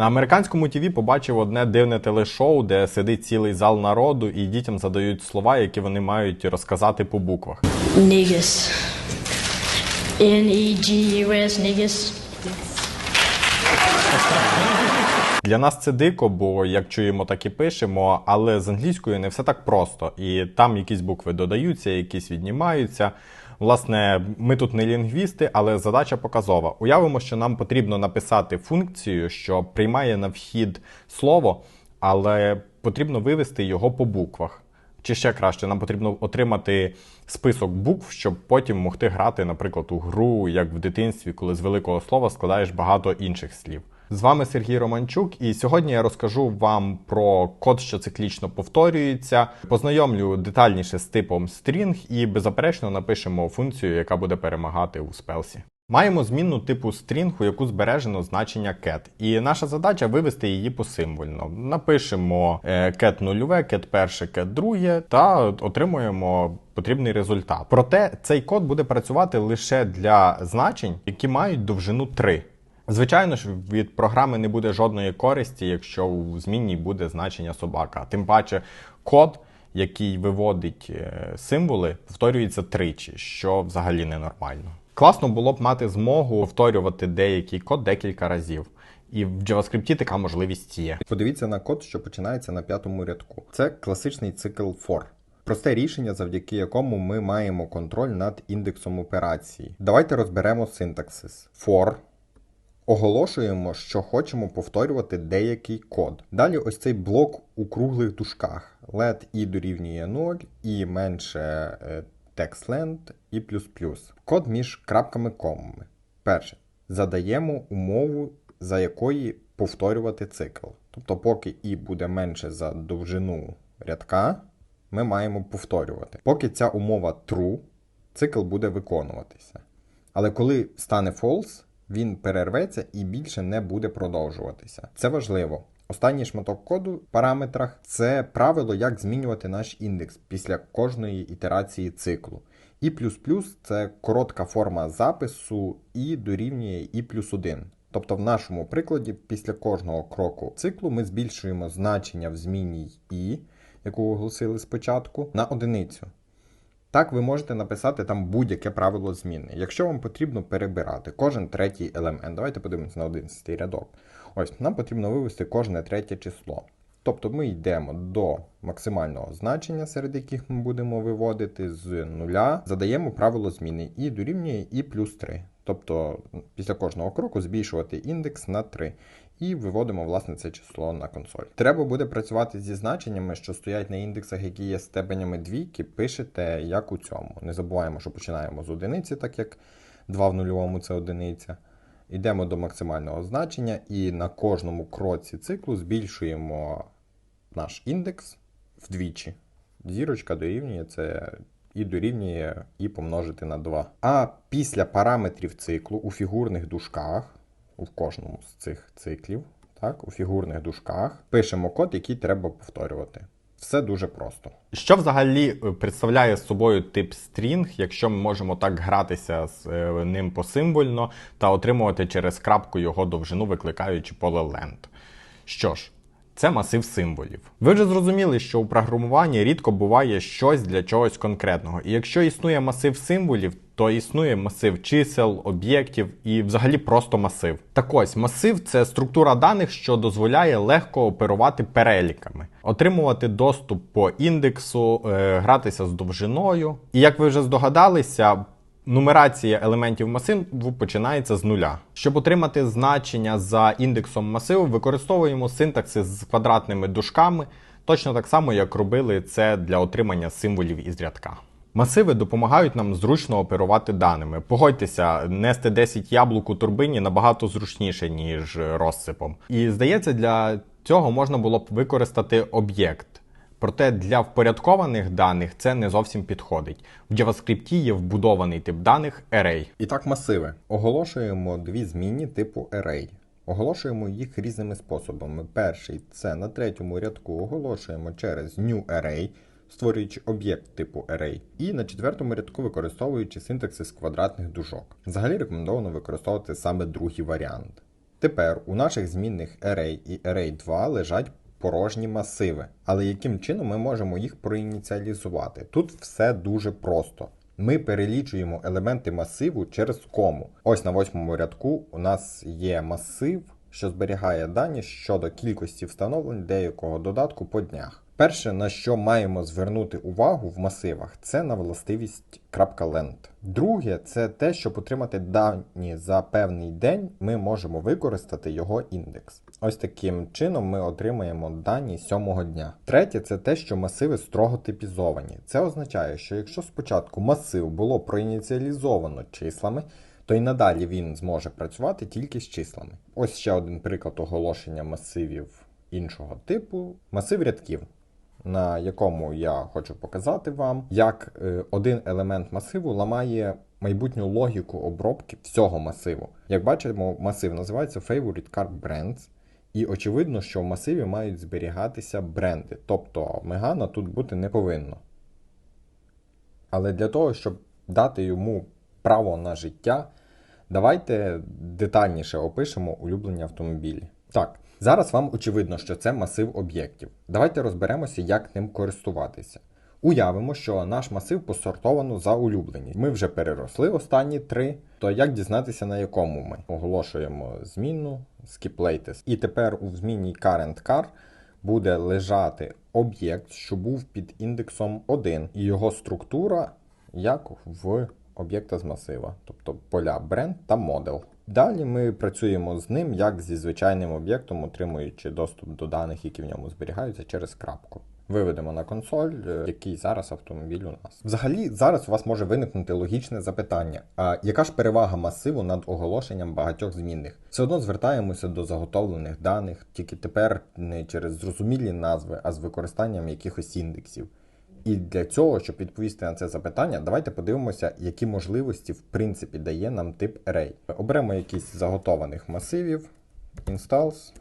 На американському ТІВі побачив одне дивне телешоу, де сидить цілий зал народу, і дітям задають слова, які вони мають розказати по буквах. Niggas. N-E-G-U-S, niggas. Для нас це дико, бо як чуємо, так і пишемо, але з англійською не все так просто. І там якісь букви додаються, якісь віднімаються. Власне, ми тут не лінгвісти, але задача показова. Уявимо, що нам потрібно написати функцію, що приймає на вхід слово, але потрібно вивести його по буквах. Чи ще краще, нам потрібно отримати список букв, щоб потім могти грати, наприклад, у гру, як в дитинстві, коли з великого слова складаєш багато інших слів. З вами Сергій Романчук, і сьогодні я розкажу вам про код, що циклічно повторюється. Познайомлю детальніше з типом string і беззаперечно напишемо функцію, яка буде перемагати у спелсі. Маємо змінну типу string, у яку збережено значення cat. І наша задача вивести її посимвольно. Напишемо е, cat нульове, cat перше, cat друге та отримуємо потрібний результат. Проте цей код буде працювати лише для значень, які мають довжину 3. Звичайно ж, від програми не буде жодної користі, якщо у змінній буде значення собака. Тим паче, код, який виводить е, символи, повторюється тричі, що взагалі ненормально. Класно було б мати змогу повторювати деякий код декілька разів. І в JavaScript така можливість є. Подивіться на код, що починається на п'ятому рядку. Це класичний цикл for. Просте рішення, завдяки якому ми маємо контроль над індексом операції. Давайте розберемо синтаксис. For оголошуємо, що хочемо повторювати деякий код. Далі ось цей блок у круглих дужках. let і дорівнює 0, і менше е, textLength і плюс плюс. Код між крапками комами. Перше. Задаємо умову, за якої повторювати цикл. Тобто, поки і буде менше за довжину рядка, ми маємо повторювати. Поки ця умова true, цикл буде виконуватися. Але коли стане false, він перерветься і більше не буде продовжуватися. Це важливо. Останній шматок коду в параметрах це правило, як змінювати наш індекс після кожної ітерації циклу. І це коротка форма запису і дорівнює і плюс 1. Тобто в нашому прикладі, після кожного кроку циклу ми збільшуємо значення в зміні і, яку оголосили спочатку, на одиницю. Так, ви можете написати там будь-яке правило зміни. Якщо вам потрібно перебирати кожен третій елемент, давайте подивимося на 11 рядок. Ось, нам потрібно вивести кожне третє число. Тобто ми йдемо до максимального значення, серед яких ми будемо виводити з нуля, задаємо правило зміни і дорівнює і плюс 3. Тобто після кожного кроку збільшувати індекс на 3 і виводимо власне це число на консоль. Треба буде працювати зі значеннями, що стоять на індексах, які є степенями двійки, пишете як у цьому. Не забуваємо, що починаємо з одиниці, так як 2 в нульовому це одиниця. Йдемо до максимального значення і на кожному кроці циклу збільшуємо наш індекс вдвічі. Зірочка дорівнює це і дорівнює і помножити на 2. А після параметрів циклу у фігурних дужках у кожному з цих циклів, так, у фігурних дужках, пишемо код, який треба повторювати. Все дуже просто. Що взагалі е, представляє собою тип string, якщо ми можемо так гратися з е, ним посимвольно та отримувати через крапку його довжину, викликаючи поле length? Що ж, це масив символів. Ви вже зрозуміли, що у програмуванні рідко буває щось для чогось конкретного. І якщо існує масив символів, то існує масив чисел, об'єктів і взагалі просто масив. Так ось масив це структура даних, що дозволяє легко оперувати переліками, отримувати доступ по індексу, е, гратися з довжиною. І як ви вже здогадалися, Нумерація елементів масиву починається з нуля. Щоб отримати значення за індексом масиву, використовуємо синтаксис з квадратними дужками, точно так само, як робили це для отримання символів із рядка. Масиви допомагають нам зручно оперувати даними. Погодьтеся, нести 10 яблук у турбині набагато зручніше, ніж розсипом. І здається, для цього можна було б використати об'єкт. Проте для впорядкованих даних це не зовсім підходить. В JavaScript є вбудований тип даних array. І так, масиви. Оголошуємо дві змінні типу array. Оголошуємо їх різними способами. Перший це на третьому рядку оголошуємо через new array, створюючи об'єкт типу array. І на четвертому рядку використовуючи синтаксис квадратних дужок. Взагалі рекомендовано використовувати саме другий варіант. Тепер у наших змінних Array і Array2 лежать порожні масиви. Але яким чином ми можемо їх проініціалізувати? Тут все дуже просто. Ми перелічуємо елементи масиву через кому. Ось на восьмому рядку у нас є масив, що зберігає дані щодо кількості встановлень деякого додатку по днях. Перше, на що маємо звернути увагу в масивах, це на властивість .length. Друге, це те, щоб отримати дані за певний день, ми можемо використати його індекс. Ось таким чином ми отримаємо дані сьомого дня. Третє, це те, що масиви строго типізовані. Це означає, що якщо спочатку масив було проініціалізовано числами, то й надалі він зможе працювати тільки з числами. Ось ще один приклад оголошення масивів іншого типу масив рядків на якому я хочу показати вам, як е, один елемент масиву ламає майбутню логіку обробки всього масиву. Як бачимо, масив називається Favorite Card Brands, і очевидно, що в масиві мають зберігатися бренди, тобто Мегана тут бути не повинно. Але для того, щоб дати йому право на життя, давайте детальніше опишемо улюблені автомобілі. Так, зараз вам очевидно, що це масив об'єктів. Давайте розберемося, як ним користуватися. Уявимо, що наш масив посортовано за улюбленість. Ми вже переросли останні три. То як дізнатися, на якому ми оголошуємо змінну skip latest. І тепер у змінній current car буде лежати об'єкт, що був під індексом 1, і його структура як в об'єкта з масива, тобто поля бренд та модел. Далі ми працюємо з ним як зі звичайним об'єктом, отримуючи доступ до даних, які в ньому зберігаються через крапку. Виведемо на консоль, е, який зараз автомобіль у нас. Взагалі, зараз у вас може виникнути логічне запитання: а яка ж перевага масиву над оголошенням багатьох змінних? Все одно звертаємося до заготовлених даних, тільки тепер не через зрозумілі назви, а з використанням якихось індексів. І для цього, щоб відповісти на це запитання, давайте подивимося, які можливості в принципі дає нам тип Array. Оберемо якийсь заготованих масивів, installs,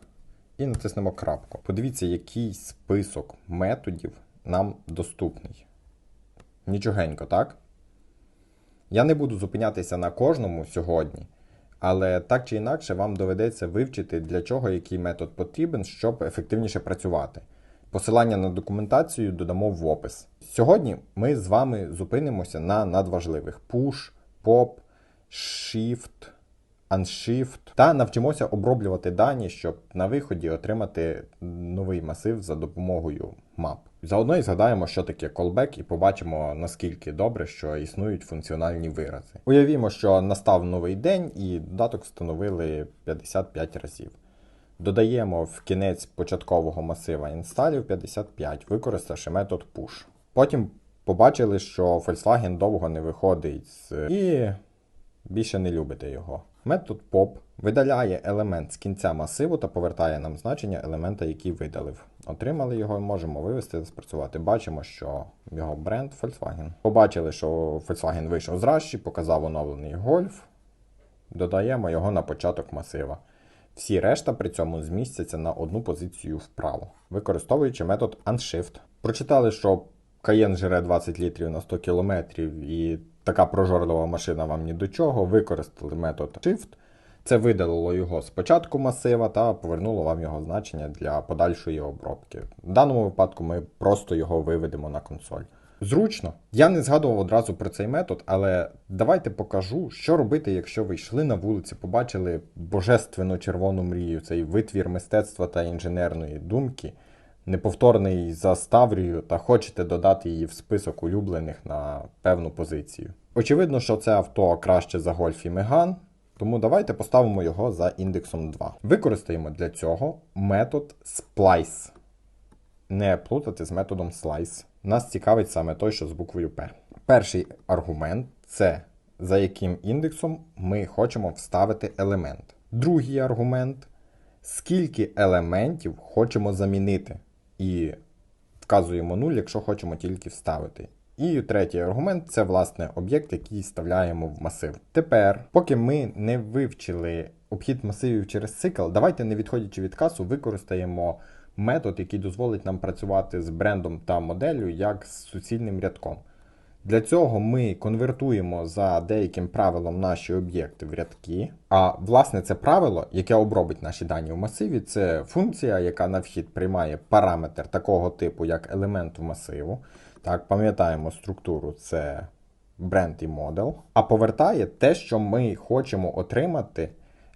і натиснемо крапку. Подивіться, який список методів нам доступний. Нічогенько, так? Я не буду зупинятися на кожному сьогодні, але так чи інакше вам доведеться вивчити, для чого який метод потрібен, щоб ефективніше працювати. Посилання на документацію додамо в опис. Сьогодні ми з вами зупинимося на надважливих push, pop, shift, unshift та навчимося оброблювати дані, щоб на виході отримати новий масив за допомогою map. Заодно і згадаємо, що таке callback, і побачимо, наскільки добре, що існують функціональні вирази. Уявімо, що настав новий день і додаток встановили 55 разів. Додаємо в кінець початкового масива інсталів 55, використавши метод push. Потім побачили, що Volkswagen довго не виходить з і більше не любите його. Метод pop видаляє елемент з кінця масиву та повертає нам значення елемента, який видалив. Отримали його, і можемо вивести та спрацювати. Бачимо, що його бренд Volkswagen. Побачили, що Volkswagen вийшов з раші, показав оновлений Golf. Додаємо його на початок масива. Всі решта при цьому змістяться на одну позицію вправо, використовуючи метод unshift. Прочитали, що Cayenne жире 20 літрів на 100 км і така прожорлива машина вам ні до чого. Використали метод shift. Це видалило його з початку масива та повернуло вам його значення для подальшої обробки. В даному випадку ми просто його виведемо на консоль. Зручно. Я не згадував одразу про цей метод, але давайте покажу, що робити, якщо ви йшли на вулиці, побачили божественно червону мрію, цей витвір мистецтва та інженерної думки, неповторний за Ставрію, та хочете додати її в список улюблених на певну позицію. Очевидно, що це авто краще за Golf і Megane, тому давайте поставимо його за індексом 2. Використаємо для цього метод splice. Не плутати з методом slice. Нас цікавить саме той, що з буквою P. Перший аргумент це за яким індексом ми хочемо вставити елемент. Другий аргумент скільки елементів хочемо замінити. І вказуємо 0, якщо хочемо тільки вставити. І третій аргумент це власне об'єкт, який вставляємо в масив. Тепер, поки ми не вивчили обхід масивів через цикл, давайте, не відходячи від касу, використаємо метод, який дозволить нам працювати з брендом та моделлю як з суцільним рядком. Для цього ми конвертуємо за деяким правилом наші об'єкти в рядки. А власне це правило, яке обробить наші дані в масиві, це функція, яка на вхід приймає параметр такого типу, як елемент в масиву. Так, пам'ятаємо структуру, це бренд і модел, а повертає те, що ми хочемо отримати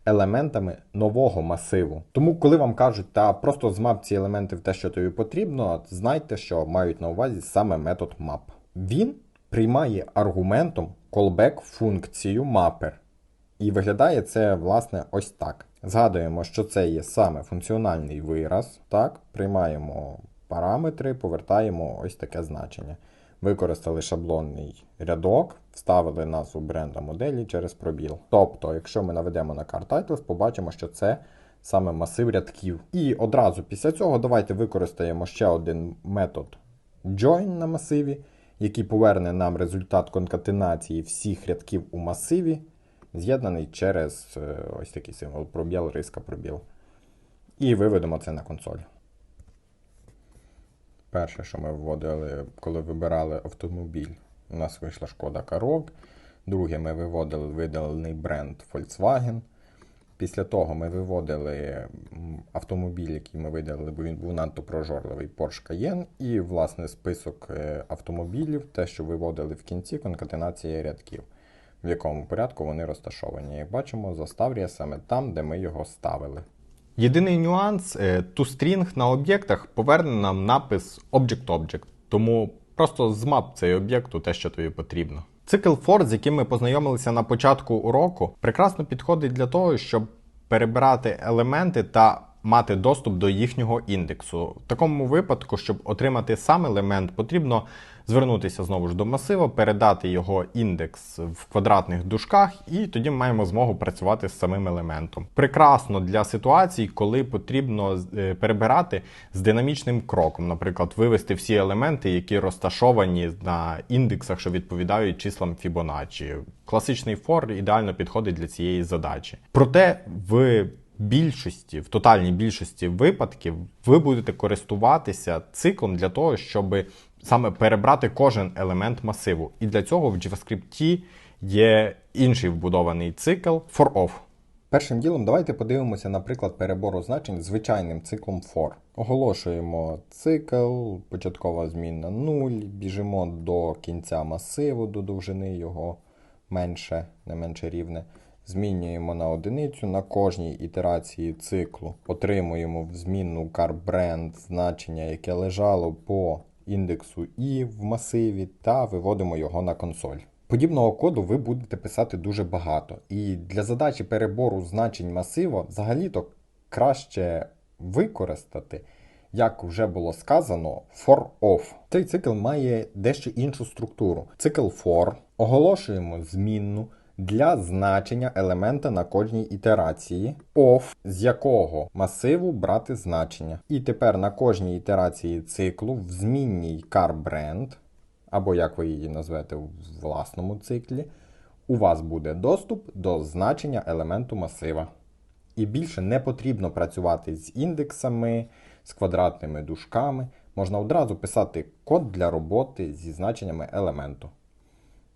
елементами нового масиву. Тому, коли вам кажуть, та просто змап ці елементи в те, що тобі потрібно, знайте, що мають на увазі саме метод map. Він приймає аргументом callback функцію mapper. І виглядає це, власне, ось так. Згадуємо, що це є саме функціональний вираз. Так, приймаємо параметри, повертаємо ось таке значення. Використали шаблонний рядок, вставили назву бренда моделі через пробіл. Тобто, якщо ми наведемо на Car Titles, побачимо, що це саме масив рядків. І одразу після цього давайте використаємо ще один метод join на масиві, який поверне нам результат конкатенації всіх рядків у масиві, з'єднаний через е, ось такий символ пробіл, риска, пробіл. І виведемо це на консоль. Перше, що ми вводили, коли вибирали автомобіль, у нас вийшла шкода Карок. Друге, ми виводили видалений бренд Volkswagen. Після того ми виводили автомобіль, який ми видалили, бо він був надто прожорливий Porsche Cayenne. І, власне, список е, автомобілів, те, що виводили в кінці, конкатенація рядків, в якому порядку вони розташовані. Як бачимо, заставрія саме там, де ми його ставили. Єдиний нюанс е, toString на об'єктах поверне нам напис Object-Object, тому просто змап цей об'єкт у те, що тобі потрібно. Цикл for, з яким ми познайомилися на початку уроку, прекрасно підходить для того, щоб перебирати елементи та мати доступ до їхнього індексу. В такому випадку, щоб отримати сам елемент, потрібно звернутися знову ж до масива, передати його індекс в квадратних дужках, і тоді ми маємо змогу працювати з самим елементом. Прекрасно для ситуацій, коли потрібно е, перебирати з динамічним кроком, наприклад, вивести всі елементи, які розташовані на індексах, що відповідають числам Fibonacci. Класичний for ідеально підходить для цієї задачі. Проте в більшості, в тотальній більшості випадків ви будете користуватися циклом для того, щоб саме перебрати кожен елемент масиву. І для цього в JavaScript є інший вбудований цикл for of. Першим ділом давайте подивимося на приклад перебору значень звичайним циклом for. Оголошуємо цикл, початкова змінна 0, біжимо до кінця масиву, до довжини його менше, не менше рівне. Змінюємо на одиницю на кожній ітерації циклу. Отримуємо в змінну carBrand значення, яке лежало по індексу і в масиві, та виводимо його на консоль. Подібного коду ви будете писати дуже багато. І для задачі перебору значень масива взагалі-то краще використати, як вже було сказано, for of. Цей цикл має дещо іншу структуру. Цикл for оголошуємо змінну для значення елемента на кожній ітерації, of, з якого масиву брати значення. І тепер на кожній ітерації циклу в змінній carBrand, або як ви її назвете в власному циклі, у вас буде доступ до значення елементу масива. І більше не потрібно працювати з індексами, з квадратними дужками. Можна одразу писати код для роботи зі значеннями елементу.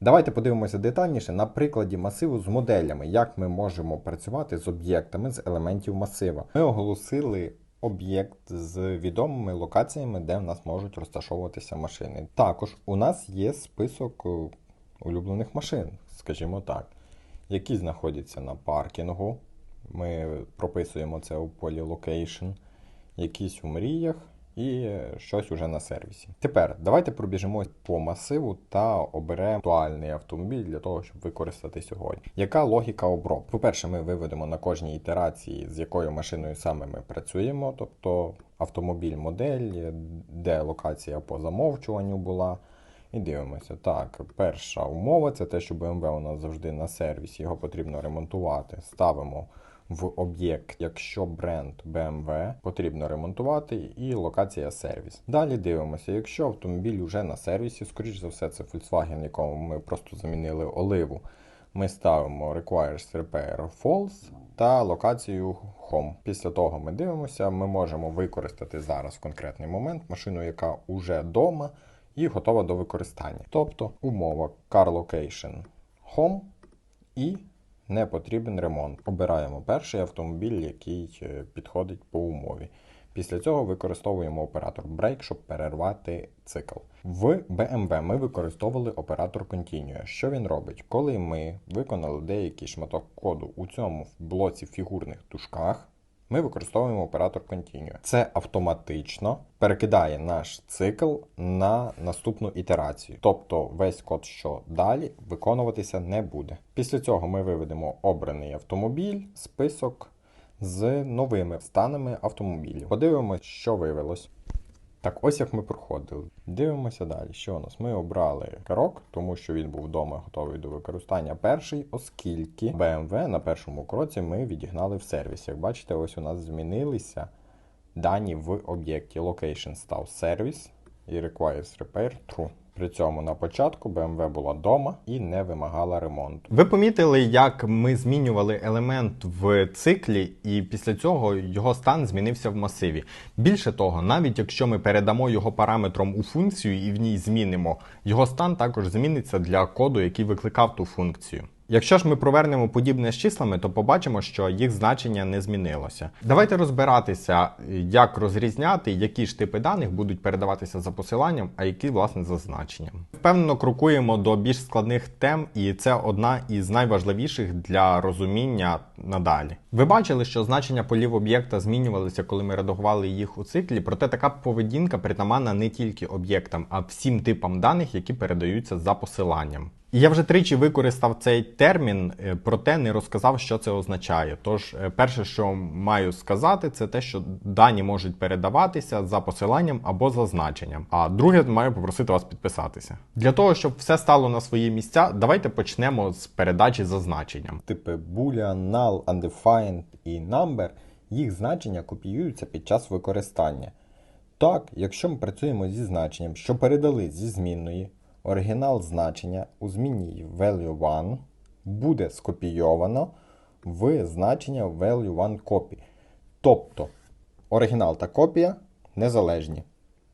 Давайте подивимося детальніше на прикладі масиву з моделями, як ми можемо працювати з об'єктами з елементів масива. Ми оголосили об'єкт з відомими локаціями, де в нас можуть розташовуватися машини. Також у нас є список е, улюблених машин, скажімо так, які знаходяться на паркінгу. Ми прописуємо це у полі Location, якісь у мріях і щось уже на сервісі. Тепер давайте пробіжимо по масиву та оберемо актуальний автомобіль для того, щоб використати сьогодні. Яка логіка обробки? По-перше, ми виведемо на кожній ітерації, з якою машиною саме ми працюємо, тобто автомобіль, модель, де локація по замовчуванню була. І дивимося. Так, перша умова це те, що BMW у нас завжди на сервісі, його потрібно ремонтувати. Ставимо в об'єкт, якщо бренд BMW потрібно ремонтувати, і локація сервіс. Далі дивимося, якщо автомобіль вже на сервісі, скоріш за все, це Volkswagen, якому ми просто замінили оливу. Ми ставимо Requires Repair False та локацію Home. Після того ми дивимося, ми можемо використати зараз в конкретний момент машину, яка уже вдома, і готова до використання. Тобто умова car location home і не потрібен ремонт. Обираємо перший автомобіль, який е, підходить по умові. Після цього використовуємо оператор Break, щоб перервати цикл. В BMW ми використовували оператор Continue. Що він робить? Коли ми виконали деякий шматок коду у цьому блоці фігурних дужках, ми використовуємо оператор Continue. Це автоматично перекидає наш цикл на наступну ітерацію. Тобто весь код, що далі, виконуватися не буде. Після цього ми виведемо обраний автомобіль, список з новими станами автомобілів. Подивимося, що виявилось. Так, ось як ми проходили. Дивимося далі. Що у нас? Ми обрали крок, тому що він був вдома готовий до використання перший, оскільки BMW на першому кроці ми відігнали в сервіс. Як бачите, ось у нас змінилися дані в об'єкті. Location став сервіс і requires repair true. При цьому на початку BMW була вдома і не вимагала ремонту. Ви помітили, як ми змінювали елемент в циклі, і після цього його стан змінився в масиві. Більше того, навіть якщо ми передамо його параметром у функцію і в ній змінимо, його стан також зміниться для коду, який викликав ту функцію. Якщо ж ми провернемо подібне з числами, то побачимо, що їх значення не змінилося. Давайте розбиратися, як розрізняти, які ж типи даних будуть передаватися за посиланням, а які власне за значенням. Впевнено, крокуємо до більш складних тем, і це одна із найважливіших для розуміння надалі. Ви бачили, що значення полів об'єкта змінювалися, коли ми редагували їх у циклі, проте така поведінка притаманна не тільки об'єктам, а всім типам даних, які передаються за посиланням. Я вже тричі використав цей термін, е, проте не розказав, що це означає. Тож, е, перше, що маю сказати, це те, що дані можуть передаватися за посиланням або за значенням. А друге, маю попросити вас підписатися. Для того, щоб все стало на свої місця, давайте почнемо з передачі за значенням. Типи boolean, null, undefined і number, їх значення копіюються під час використання. Так, якщо ми працюємо зі значенням, що передали зі змінної, оригінал значення у зміні value1 буде скопійовано в значення value1 copy. Тобто оригінал та копія незалежні.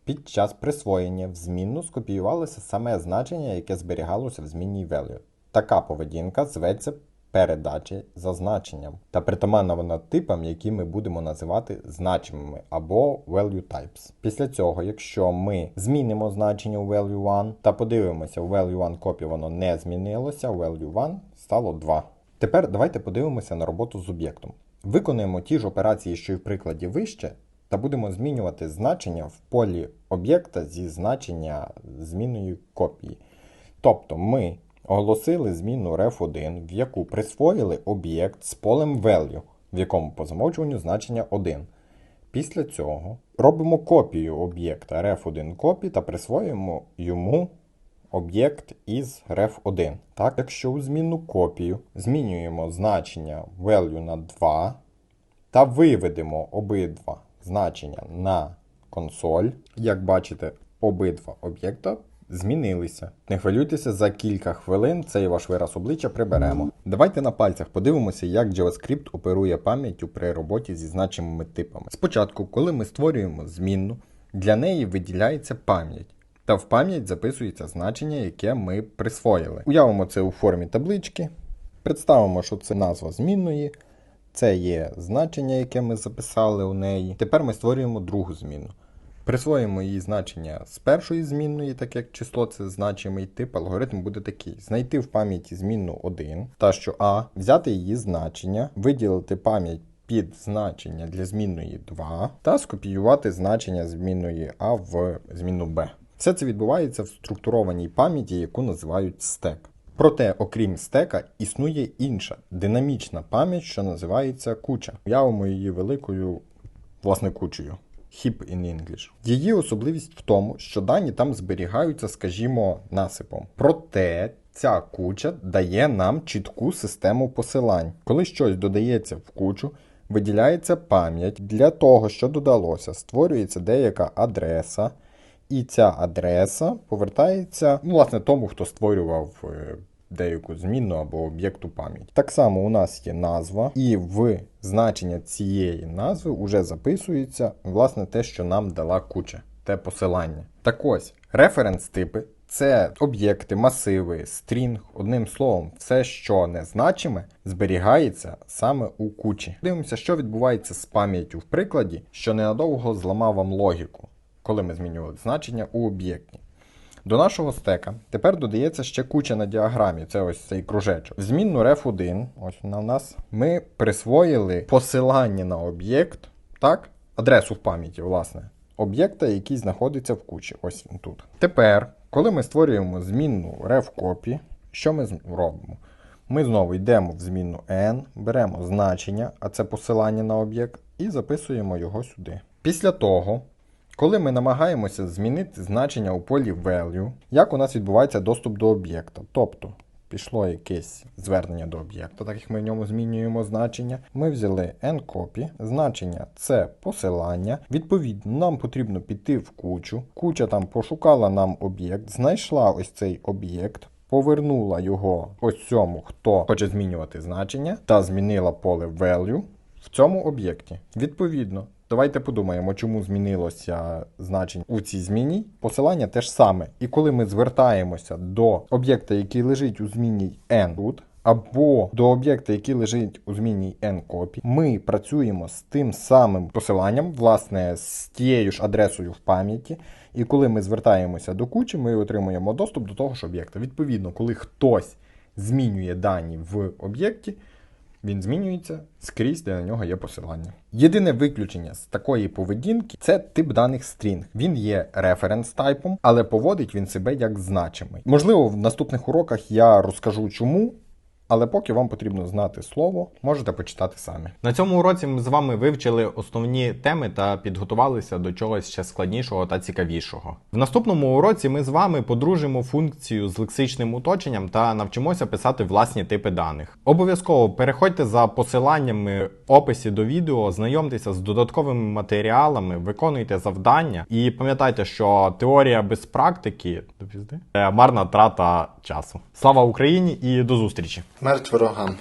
Під час присвоєння в змінну скопіювалося саме значення, яке зберігалося в змінній value. Така поведінка зветься передачі за значенням та притаманна вона типам, які ми будемо називати значимими або value types. Після цього, якщо ми змінимо значення у value 1 та подивимося, у value 1 копі воно не змінилося, у value 1 стало 2. Тепер давайте подивимося на роботу з об'єктом. Виконуємо ті ж операції, що й в прикладі вище, та будемо змінювати значення в полі об'єкта зі значення змінної копії. Тобто ми оголосили зміну ref1, в яку присвоїли об'єкт з полем value, в якому по замовчуванню значення 1. Після цього робимо копію об'єкта ref1 copy та присвоюємо йому об'єкт із ref1. Так, якщо у змінну копію змінюємо значення value на 2 та виведемо обидва значення на консоль, як бачите, обидва об'єкта змінилися. Не хвилюйтеся, за кілька хвилин цей ваш вираз обличчя приберемо. Давайте на пальцях подивимося, як JavaScript оперує пам'яттю при роботі зі значимими типами. Спочатку, коли ми створюємо змінну, для неї виділяється пам'ять. Та в пам'ять записується значення, яке ми присвоїли. Уявимо це у формі таблички. Представимо, що це назва змінної. Це є значення, яке ми записали у неї. Тепер ми створюємо другу зміну. Присвоїмо її значення з першої змінної, так як число це значимий тип, алгоритм буде такий: знайти в пам'яті змінну 1, та що А, взяти її значення, виділити пам'ять під значення для змінної 2 та скопіювати значення змінної А в змінну Б. Все це відбувається в структурованій пам'яті, яку називають стек. Проте, окрім стека, існує інша динамічна пам'ять, що називається куча. Уявимо її великою, власне, кучею. Heap in English. Її особливість в тому, що дані там зберігаються, скажімо, насипом. Проте ця куча дає нам чітку систему посилань. Коли щось додається в кучу, виділяється пам'ять для того, що додалося, створюється деяка адреса, і ця адреса повертається, ну, власне, тому, хто створював е, деяку змінну або об'єкту пам'яті. Так само у нас є назва, і в значення цієї назви вже записується власне те, що нам дала куча. те посилання. Так ось, референс типи це об'єкти, масиви, стрінг, одним словом, все, що не значиме, зберігається саме у кучі. Дивимося, що відбувається з пам'яттю в прикладі, що ненадовго зламав вам логіку, коли ми змінювали значення у об'єкті. До нашого стека тепер додається ще куча на діаграмі. Це ось цей кружечок. В змінну ref1, ось вона в нас, ми присвоїли посилання на об'єкт, так? Адресу в пам'яті, власне, об'єкта, який знаходиться в кучі. Ось він тут. Тепер, коли ми створюємо змінну ref-copy, що ми робимо? Ми знову йдемо в змінну n, беремо значення, а це посилання на об'єкт, і записуємо його сюди. Після того, коли ми намагаємося змінити значення у полі value, як у нас відбувається доступ до об'єкта. Тобто пішло якесь звернення до об'єкта, так як ми в ньому змінюємо значення. Ми взяли ncopy, значення це посилання. Відповідно, нам потрібно піти в кучу. Куча там пошукала нам об'єкт, знайшла ось цей об'єкт. Повернула його ось цьому, хто хоче змінювати значення, та змінила поле value в цьому об'єкті. Відповідно, давайте подумаємо, чому змінилося значення у цій зміні. Посилання те ж саме. І коли ми звертаємося до об'єкта, який лежить у зміні n тут, або до об'єкта, який лежить у зміні n-copy, ми працюємо з тим самим посиланням, власне, з тією ж адресою в пам'яті. І коли ми звертаємося до кучі, ми отримуємо доступ до того ж об'єкта. Відповідно, коли хтось змінює дані в об'єкті, він змінюється скрізь, де на нього є посилання. Єдине виключення з такої поведінки це тип даних стрінг. Він є референс тайпом, але поводить він себе як значимий. Можливо, в наступних уроках я розкажу чому, але поки вам потрібно знати слово, можете почитати самі. На цьому уроці ми з вами вивчили основні теми та підготувалися до чогось ще складнішого та цікавішого. В наступному уроці ми з вами подружимо функцію з лексичним уточненням та навчимося писати власні типи даних. Обов'язково переходьте за посиланнями в описі до відео, знайомтеся з додатковими матеріалами, виконуйте завдання і пам'ятайте, що теорія без практики е, марна трата часу. Слава Україні і до зустрічі! مرد و را هم.